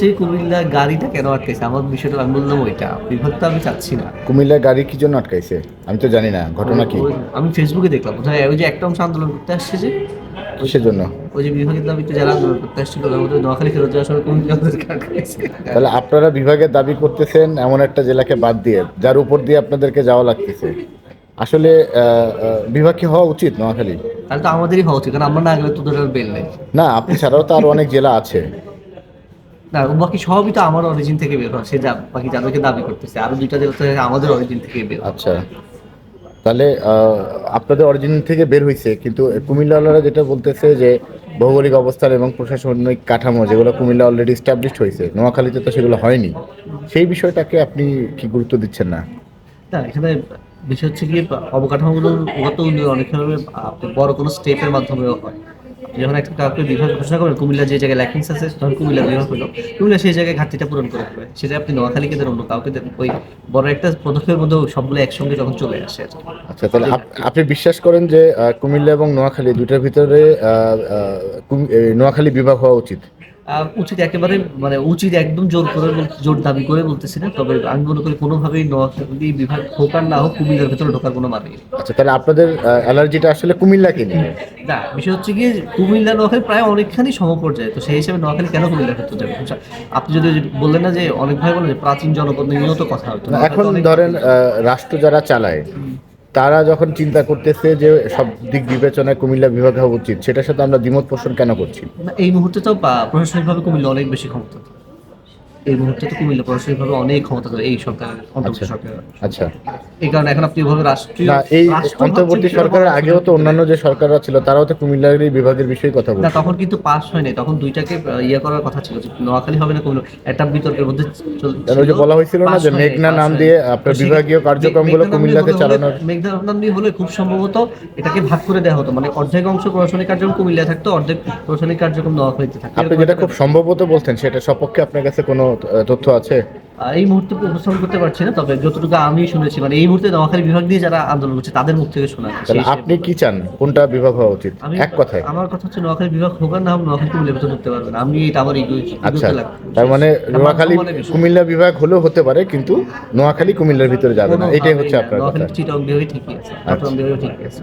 হচ্ছে কুমিল্লা গাড়িটা কেন আটকেছে আমার বিষয়টা আমি বললাম ওইটা। বিভাগ তো আমি চাচ্ছি না। কুমিল্লার গাড়ি কি জন্য আটকাইছে? আমি তো জানি না ঘটনা কি? আমি ফেসবুকে দেখলাম। কোথায়? ওই যে একটা অংশ আন্দোলন করতে আসছে যে? কিসের জন্য ওই যে বিভাগের দাবিতে যারা আন্দোলন করতে আসছিল মধ্যে নোয়াখালী ফেরত যাওয়ার সময় কুমিল্লা তাহলে আপনারা বিভাগের দাবি করতেছেন এমন একটা জেলাকে বাদ দিয়ে যার উপর দিয়ে আপনাদেরকে যাওয়া লাগতেছে। আসলে বিভাগ কি হওয়া উচিত নোয়াখালী? তাহলে তো আমাদেরই হওয়া উচিত কারণ আমরা না গেলে তোদের আর বেল নেই। না আপনি ছাড়াও তো আরও অনেক জেলা আছে। না বাকি সবই তো আমার অরিজিন থেকে বের হয় সে যা বাকি যাদেরকে দাবি করতেছে। আরও দুইটা জেলা আমাদের অরিজিন থেকে বের। আচ্ছা। তাহলে আপনাদের অরিজিন থেকে বের হয়েছে কিন্তু কুমিল্লাওয়ালারা যেটা বলতেছে যে ভৌগোলিক অবস্থান এবং প্রশাসনিক কাঠামো যেগুলো কুমিল্লা অলরেডি স্টাবলিশড হয়েছে নোয়াখালীতে তো সেগুলো হয়নি। সেই বিষয়টাকে আপনি কি গুরুত্ব দিচ্ছেন না? না এখানে বিষয় হচ্ছে কি অবকাঠামোগুলোর উন্নত উন্নয়ন অনেক বড় কোনো স্টেপের মাধ্যমেও হয়। যখন একটা কাউকে বিভাগ ঘোষণা করবেন, কুমিল্লা যে জায়গায় ল্যাকিংস আছে, তখন কুমিল্লা বিভাগ হলো, কুমিল্লা সেই জায়গায় ঘাটতিটা পূরণ করে দেবে। সেটা আপনি নোয়াখালীকে দেন অন্য কাউকে দেন ওই বড় একটা পদক্ষেপের মধ্যে সবগুলো একসঙ্গে যখন চলে আসে আচ্ছা তাহলে আপনি বিশ্বাস করেন যে কুমিল্লা এবং নোয়াখালী দুটার ভিতরে নোয়াখালী বিভাগ হওয়া উচিত? উচিত একেবারে মানে উচিত একদম জোর করে জোর দাবি করে বলতেছি না তবে আমি মনে করি কোনোভাবেই নোয়াখালী বিভাগ হোক আর না হোক কুমিল্লার ভেতরে ঢোকার কোনো মানে নেই। আচ্ছা তাহলে আপনাদের অ্যালার্জিটা আসলে কুমিল্লাকে নিয়ে? না বিষয় হচ্ছে কি কুমিল্লা নোয়াখালী প্রায় অনেকখানি সমপর্যায়ে তো সেই হিসেবে নোয়াখালী কেন কুমিল্লার ক্ষেত্রে যাবে? আচ্ছা, আপনি যদি বললেন না যে অনেক ভাই বলেন যে প্রাচীন জনপদ নিয়েও তো কথা হতো এখন ধরেন রাষ্ট্র যারা চালায় তারা যখন চিন্তা করতেছে যে সব দিক বিবেচনায় কুমিল্লা বিভাগ হওয়া উচিত, সেটার সাথে আমরা দ্বিমত পোষণ কেন করছি? এই মুহূর্তে তো প্রশাসনিকভাবে কুমিল্লা অনেক বেশি ক্ষমতা এই মুহূর্তে তো কুমিল্লা অনেক ক্ষমতা এই সরকার অন্তর্বর্তী আচ্ছা। সরকার আচ্ছা। এই কারণে এখন আপনি এভাবে রাষ্ট্রীয় এই অন্তর্বর্তী সরকারের আগেও তো অন্যান্য যে সরকাররা ছিল তারাও তো কুমিল্লার এই বিভাগের বিষয়ে কথা বলছে তখন কিন্তু পাস হয়নি তখন দুইটাকে ইয়ে করার কথা ছিল যে নোয়াখালী হবে না কুমিল্লা একটা বিতর্কের মধ্যে চল- কারণ যে বলা হয়েছিল না যে মেঘনা নাম দিয়ে আপনার বিভাগীয় কার্যক্রমগুলো কুমিল্লাতে চালানোর মেঘনা নাম দিয়ে হলে খুব সম্ভবত এটাকে ভাগ করে দেওয়া হতো মানে অর্ধেক অংশ প্রশাসনিক কার্যক্রম কুমিল্লায় থাকতো অর্ধেক প্রশাসনিক কার্যক্রম নোয়াখালীতে থাকতো। আপনি যেটা খুব সম্ভবত বলছেন সেটা সপক্ষে আপনার কাছে কোনো তথ্য আছে? এই মুহূর্তে উপস্থাপন করতে পারছি না তবে যতটুকু আমি শুনেছি মানে এই মুহূর্তে নোয়াখালী বিভাগ দিয়ে যারা আন্দোলন করছে তাদের মুখ থেকে শোনা যাচ্ছে। আপনি কি চান? কোনটা বিভাগ হওয়া উচিত? এক কথায়। আমার কথা হচ্ছে নোয়াখালী বিভাগ হোক আর না হোক নোয়াখালী কুমিল্লা ভেতর ঢুকতে পারবে না আমি এটা আমার আচ্ছা তার মানে নোয়াখালী কুমিল্লা বিভাগ হলেও হতে পারে কিন্তু নোয়াখালী কুমিল্লার ভিতরে যাবে না। এটাই হচ্ছে আপনার কথা। নোয়াখালী চিটং বিভাগই ঠিকই আছে চট্টগ্রাম বিভাগই ঠিকই আছে।